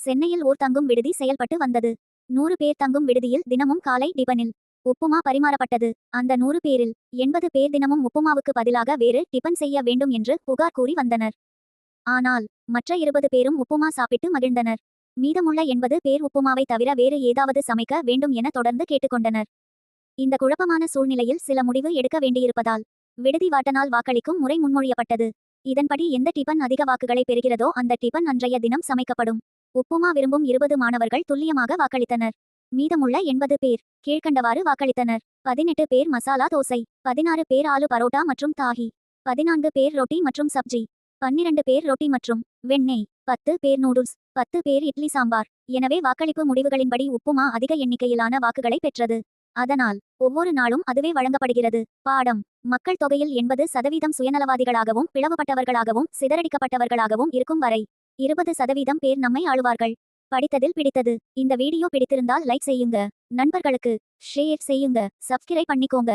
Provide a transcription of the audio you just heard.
சென்னையில் ஓர் தங்கும் விடுதி செயல்பட்டு வந்தது. நூறு பேர் தங்கும் விடுதியில் தினமும் காலை டிபனில் உப்புமா பரிமாறப்பட்டது. அந்த நூறு பேரில் எண்பது பேர் தினமும் உப்புமாவுக்கு பதிலாக வேறு டிபன் செய்ய வேண்டும் என்று புகார் கூறி வந்தனர். ஆனால் மற்ற இருபது பேரும் உப்புமா சாப்பிட்டு மகிழ்ந்தனர். மீதமுள்ள எண்பது பேர் உப்புமாவை தவிர வேறு ஏதாவது சமைக்க வேண்டும் என தொடர்ந்து கேட்டுக்கொண்டனர். இந்த குழப்பமான சூழ்நிலையில் சில முடிவு எடுக்க வேண்டியிருப்பதால் விடுதி வாட்டனால் வாக்களிக்கும் முறை முன்மொழியப்பட்டது. இதன்படி எந்த டிபன் அதிக வாக்குகளை பெறுகிறதோ அந்த டிபன் அன்றைய தினம் சமைக்கப்படும். உப்புமா விரும்பும் இருபது மாணவர்கள் துல்லியமாக வாக்களித்தனர். மீதமுள்ள எண்பது பேர் கீழ்க்கண்டவாறு வாக்களித்தனர். பதினெட்டு பேர் மசாலா தோசை பதினாறு பேர் ஆலு பரோட்டா மற்றும் தாகி பதினான்கு பேர் ரொட்டி மற்றும் சப்ஜி பன்னிரண்டு பேர் ரொட்டி மற்றும் வெண்ணெய் பத்து பேர் நூடுல்ஸ் பத்து பேர் இட்லி சாம்பார். எனவே வாக்களிப்பு முடிவுகளின்படி உப்புமா அதிக எண்ணிக்கையிலான வாக்குகளை பெற்றது. அதனால் ஒவ்வொரு நாளும் அதுவே வழங்கப்படுகிறது. பாடம் மக்கள் தொகையில் எண்பது சதவீதம் சுயநலவாதிகளாகவும் பிளவுபட்டவர்களாகவும் சிதறடிக்கப்பட்டவர்களாகவும் இருக்கும் வரை இருபது சதவீதம் பேர் நம்மை ஆளுவார்கள். படித்ததில் பிடித்தது. இந்த வீடியோ பிடித்திருந்தால் லைக் செய்யுங்க. நண்பர்களுக்கு ஷேர் செய்யுங்க. சப்ஸ்கிரைப் பண்ணிக்கோங்க.